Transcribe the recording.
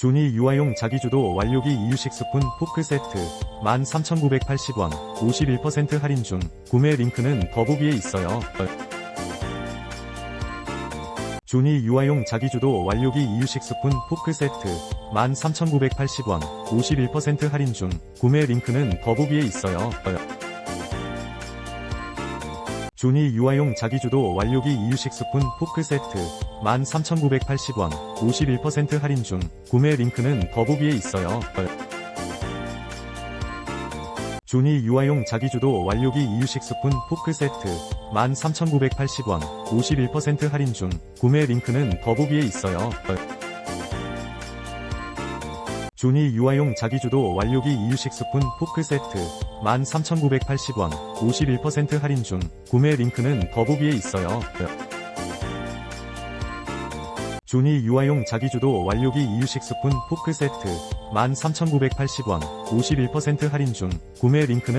조니 유아용 자기주도 완료기 이유식 스푼 포크 세트 13,980원 51% 할인 중 구매 링크는 더보기에 있어요. 조니 유아용 자기주도 완료기 이유식 스푼 포크 세트 13,980원 51% 할인 중 구매 링크는 더보기에 있어요. 조니 유아용 자기주도 완료기 이유식 스푼 포크 세트 13,980원 51% 할인 중 구매 링크는 더보기에 있어요. 조니 유아용 자기주도 완료기 이유식 스푼 포크 세트 13,980원 51% 할인 중 구매 링크는 더보기에 있어요. 조니 유아용 자기주도 완료기 이유식 스푼 포크 세트. 13,980원 51% 할인 중. 구매 링크는 더보기에 있어요. 조니 유아용 자기주도 완료기 이유식 스푼 포크 세트. 13,980원 51% 할인 중. 구매 링크는